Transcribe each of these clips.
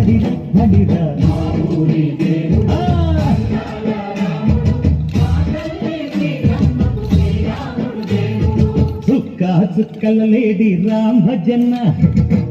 పడిర పడిర చుక్కల లేడి రామ భజన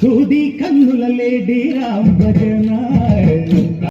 సూది కన్నుల లేడి రామ భజన